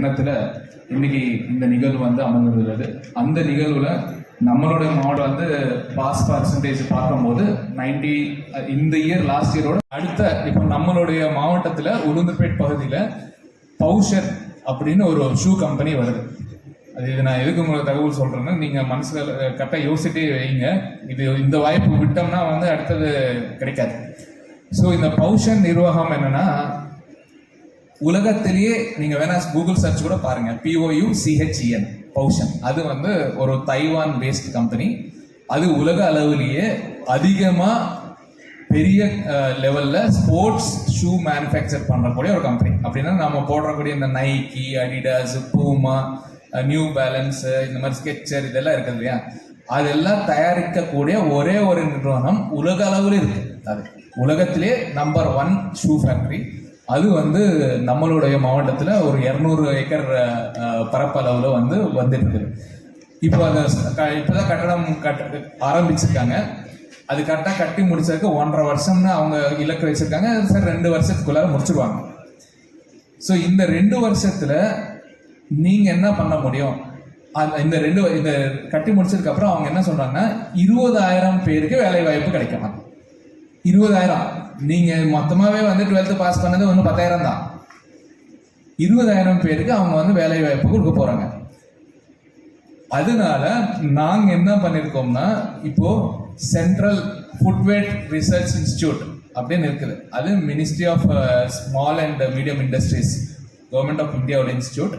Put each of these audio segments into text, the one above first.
எண்ணத்துல இன்னைக்கு இந்த நிகழ்வு வந்து அமர்ந்துள்ளது அந்த நிகழ்வுல நம்மளுடைய மாவட்டம் வந்து பாஸ் பர்சன்டேஜ் பார்க்கும்போது நைன்டி இந்த இயர் லாஸ்ட் இயரோட அடுத்த இப்போ நம்மளுடைய மாவட்டத்தில் உளுந்துப்பேட் பகுதியில் பவுஷர் அப்படின்னு ஒரு ஷூ கம்பெனி வருது. அது இது நான் எதுக்கு உங்களுக்கு தகவல் சொல்கிறேன்னா நீங்கள் மனசில் கரெக்டாக யோசிச்சுட்டே வைங்க. இது இந்த வாய்ப்பு விட்டோம்னா வந்து அடுத்தது கிடைக்காது. ஸோ இந்த பவுஷன் நிர்வாகம் என்னன்னா உலகத்திலேயே நீங்க வேணா கூகுள் சர்ச் கூட பாருங்க. பிஓயு சிஹெச்இஎன் பவுஷன் அது வந்து ஒரு தைவான் பேஸ்ட் கம்பெனி அது உலக அளவிலேயே அதிகமா பெரிய லெவல்ல ஸ்போர்ட்ஸ் ஷூ மேனுஃபேக்சர் பண்ணக்கூடிய ஒரு கம்பெனி அப்படின்னா நம்ம போடக்கூடிய இந்த Nike Adidas Puma New Balance இந்த மாதிரி ஸ்கெச்சர் இதெல்லாம் இருக்குது இல்லையா? அதெல்லாம் தயாரிக்கக்கூடிய ஒரே ஒரு நிறுவனம் உலக அளவில் இருக்கு. அது உலகத்திலே நம்பர் ஒன் ஷூ ஃபேக்டரி அது வந்து நம்மளுடைய மாவட்டத்தில் ஒரு இரநூறு ஏக்கர் பரப்பளவில் வந்து வந்துட்டு இருக்குது இப்போ அந்த க- இப்போதான் கட்டடம் கட்ட ஆரம்பிச்சிருக்காங்க. அது கரெக்டாக கட்டி முடிச்சதுக்கு ஒன்றரை வருஷம்னு அவங்க இலக்கு வச்சுருக்காங்க. சார் ரெண்டு வருஷத்துக்குள்ளார முடிச்சிருவாங்க. ஸோ இந்த ரெண்டு வருஷத்தில் நீங்கள் என்ன பண்ண முடியும்? அந்த இந்த ரெண்டு இந்த கட்டி முடிச்சதுக்கப்புறம் அவங்க என்ன சொல்கிறாங்கன்னா இருபதாயிரம் பேருக்கு வேலை வாய்ப்பு இருபதாயிரம். நீங்கள் மொத்தமாகவே வந்து டுவெல்த்து பாஸ் பண்ணது ஒன்று பத்தாயிரம் தான். இருபதாயிரம் பேருக்கு அவங்க வந்து வேலை வாய்ப்பு கொடுக்க போகிறாங்க அதனால நாங்கள் என்ன பண்ணியிருக்கோம்னா இப்போது சென்ட்ரல் ஃபுட்வேர் ரிசர்ச் இன்ஸ்டியூட் அப்படின்னு இருக்குது. அது ministry of small and medium industries government of இந்தியாவோட இன்ஸ்டியூட்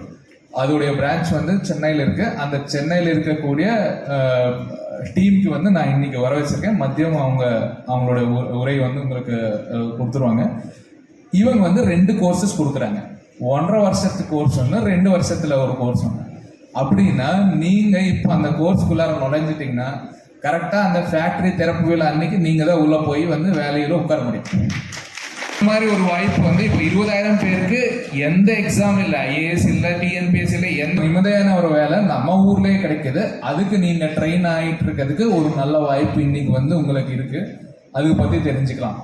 அதோடைய பிரான்ச் வந்து சென்னையில் இருக்கு. அந்த சென்னையில் இருக்கக்கூடிய டீமுக்கு வந்து நான் இன்னைக்கு வர வச்சிருக்கேன். மதியம் அவங்க அவங்களோட உ- உரை வந்து உங்களுக்கு கொடுத்துருவாங்க. இவங்க வந்து ரெண்டு கோர்சஸ் கொடுக்குறாங்க. ஒன்றரை வருஷத்து கோர்ஸ் ஒன்று ரெண்டு வருஷத்துல ஒரு கோர்ஸ் ஒன்று அப்படின்னா நீங்க இப்போ அந்த கோர்ஸ்க்குள்ளார நுழைஞ்சிட்டீங்கன்னா கரெக்டாக அந்த ஃபேக்டரி திறப்பு விழா அன்னைக்கு நீங்க தான் உள்ள போய் வந்து வேலையில உட்கார முடியும். மாதிரி ஒரு வாய்ப்பு வந்து இப்போ இருபதாயிரம் பேருக்கு எந்த எக்ஸாம் இல்லை ஐஏஎஸ் இல்லை டிஎன்பிஎஸ் இல்லை எந்த நிம்மதியான ஒரு வேலை நம்ம ஊர்லயே கிடைக்குது. அதுக்கு நீங்க ட்ரெயின் ஆயிட்டு இருக்கிறதுக்கு ஒரு நல்ல வாய்ப்பு இன்னைக்கு வந்து உங்களுக்கு இருக்கு. அது பத்தி தெரிஞ்சுக்கலாம்.